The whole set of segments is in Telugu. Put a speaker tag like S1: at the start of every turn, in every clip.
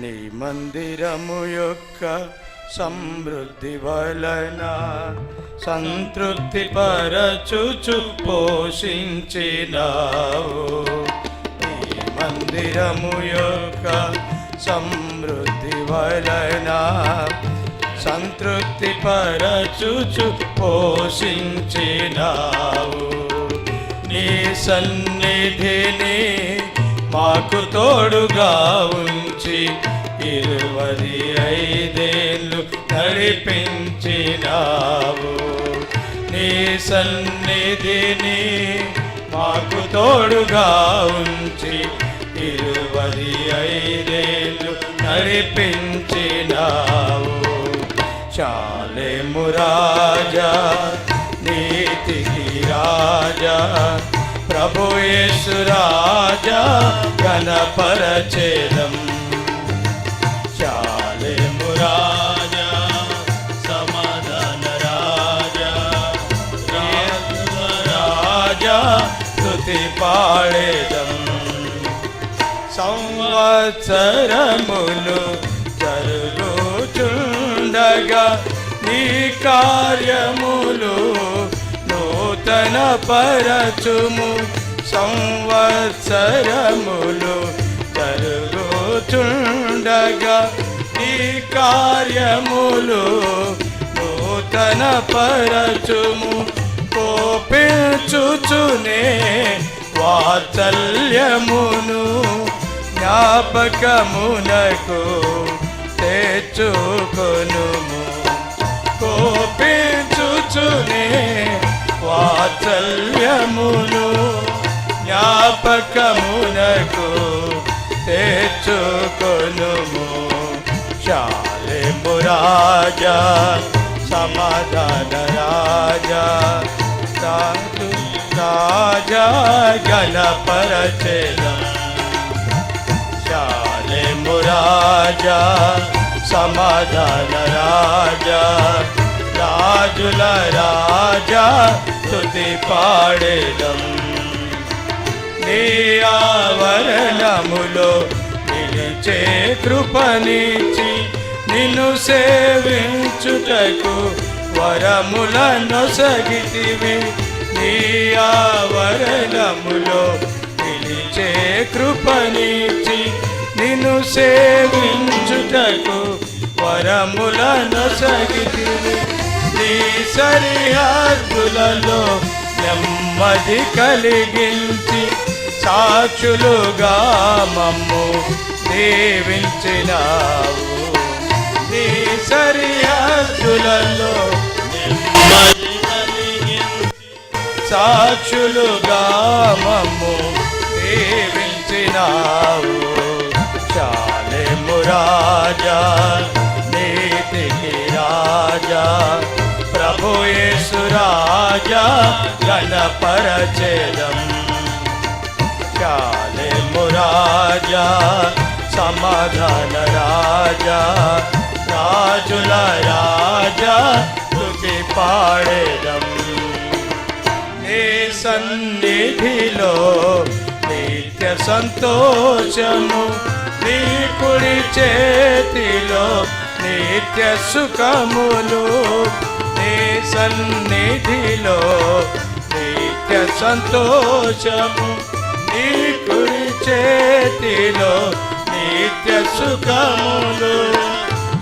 S1: నీ మందిరము యొక్క సమృద్ధి వలన సంతృప్తి పరచుచు పోషించినావు. నీ మందిరము యొక్క సమృద్ధి వలన సంతృప్తి పరచుచు పోషించినావు. నీ సన్నిధిని మాకు తోడుగా ఉంచి ఇరువది ఐదేళ్ళు నడిపించినావు. నీ సన్నిధిని మాకు తోడుగా ఉంచి ఇరువది ఐదేళ్ళు నడిపించినావు. చాలే మురాజా నీతికి రాజా ప్రభు యేసు రాజా గణపరచేదం చాలేము రాజా సమాధాన రాజా రాజా స్తుతి పాడేదం. సంవత్సరములు జరుగుచుండగా నీ కార్యము నూతన పరచుము సంవత్సరములు జరుగుచుండగా ఈ కార్యములు నూతన పరచుము కోపించుచునే వాత్సల్యమును జ్ఞాపకమునకు తెచ్చుకొనుము. కోపించు తెచ్చుకొనుము శాలెము రాజా సమాధాన రాజా. సాధు రాజా గణపరచేదా శాలెము రాజా సమాధాన రాజా. రాజుల రాజా తుది పాడేదం. నీ ఆవరణములో చే కృపనిచి నిన్ను సేవించుటకు వరములను సగితివి నీ ఆవరణములో నిలిచే కృపనిచి నిన్ను సేవించుటకు వరములను సగితివి నీ సరిహద్దులలో నెమ్మది కలిగించి సాక్షులుగా మమ్ము సేవించినావు. నీ సరిహద్దులలో సాక్షులుగా మమ్ము సేవించినావు. చాలే రాజా నీతికి రాజా ప్రభు యేసు రాజా గణపరచేదం చాలెము రాజా సమాధాన రాజా రాజుల రాజా తుది పాడేదం నీ సన్నిధిలో నిత్య సంతోషము నీ కుడి చేతిలో నిత్య సుఖములు నీ సన్నిధిలో నిత్య సంతోషము నీ కుడి చేతిలో నిత్య సుఖములు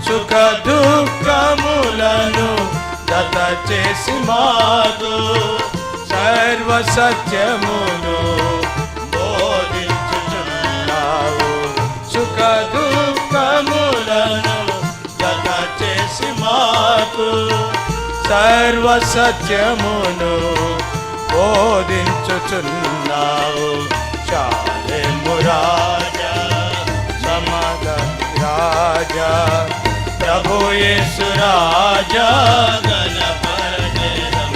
S1: సుఖ దుఃఖములను దత చేసి మాకు. సర్వ సత్యములు బోధించుచున్నావు. సుఖ దుఃఖములను దత చేసి మాకు. సర్వ సత్యమును బోధించుచున్నావు. చాలెము రాజా సమాధ రాజా ప్రభు యేసు రాజా గణపరచేదం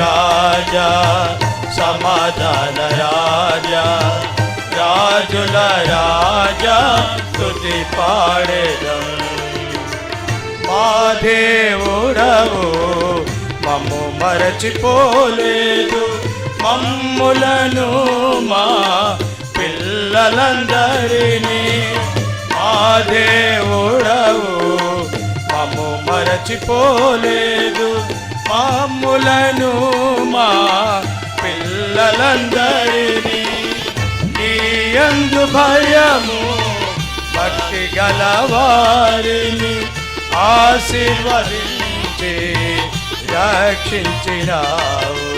S1: రాజా సమాధాన రాజా రాజుల రాజా స్తుతి పాడేదం మా దేవుడవు మమ్ము మరచిపోలేదు మమ్ములను మా పిల్లలందరినీ మా దేవుడవు. మమ్ము మరచిపోలేదు. మమ్ములను మా పిల్లలందరినీ నీ భయము భక్తి గలవారిని ఆశీర్వదించి రక్షించినావు.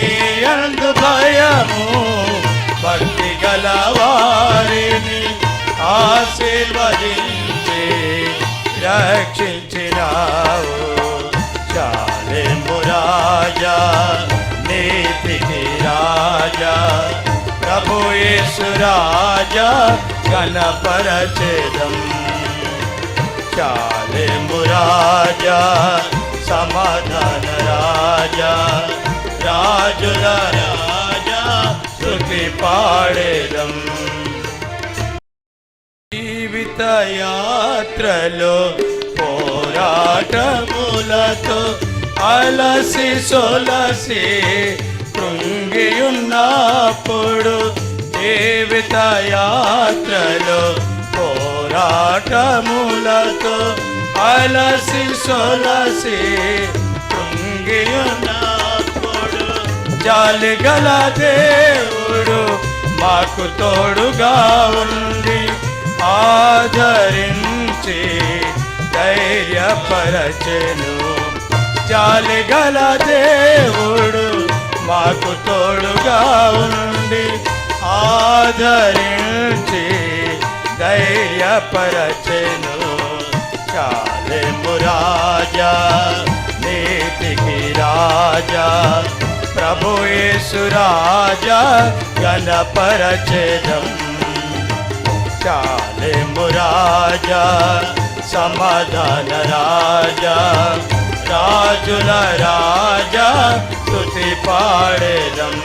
S1: నీ యందు భయము భక్తి గలవారిని ఆశీర్వదించి రక్షించినావు చాలేము రాజా నీతికి రాజా ప్రభు యేసు రాజా గణపరచేదం చాలేము రాజా సమాధాన రాజా రాజుల రాజా శృతి పాడేదం జీవిత యాత్రలో పోరాటములతో అలసి సొలసి కృంగియున్నప్పుడు జీవిత యాత్రలో పోరాటములతో అలసి సొలసి కృంగియున్నప్పుడు జాలిగల దేవుడు మాకు తోడుగా ఉండి ఆదరించి ధైర్యపరచెను. జాలిగల దేవుడు మాకు తోడుగా ఉండి ఆదరించి ధైర్యపరచెను. చాలే రాజా నీతికి రాజా ప్రభు యేసు రాజా గణపరచెదం చాలేము రాజా సమాధాన రాజా రాజుల రాజా తుతి పాడేదం.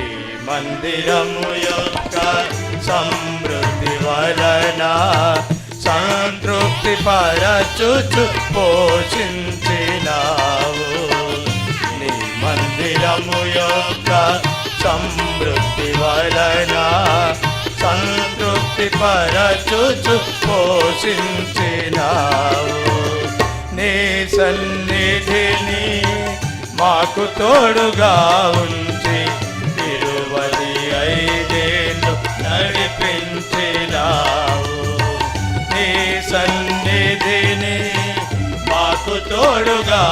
S1: ఈ మందిరము యొక్క సమృద్ధి వలన సంతృప్తి పరచుచు పోషించ మందిరము యొక్క సమృద్ధి వలన సంతృప్తి పరచుచు పోషించినావు. నీ సన్నిధిని మాకు తోడుగా ఉంచి తిరువలి ఐదేళ్ళు నడిపించినావు. నీ సన్నిధిని మాకు తోడుగా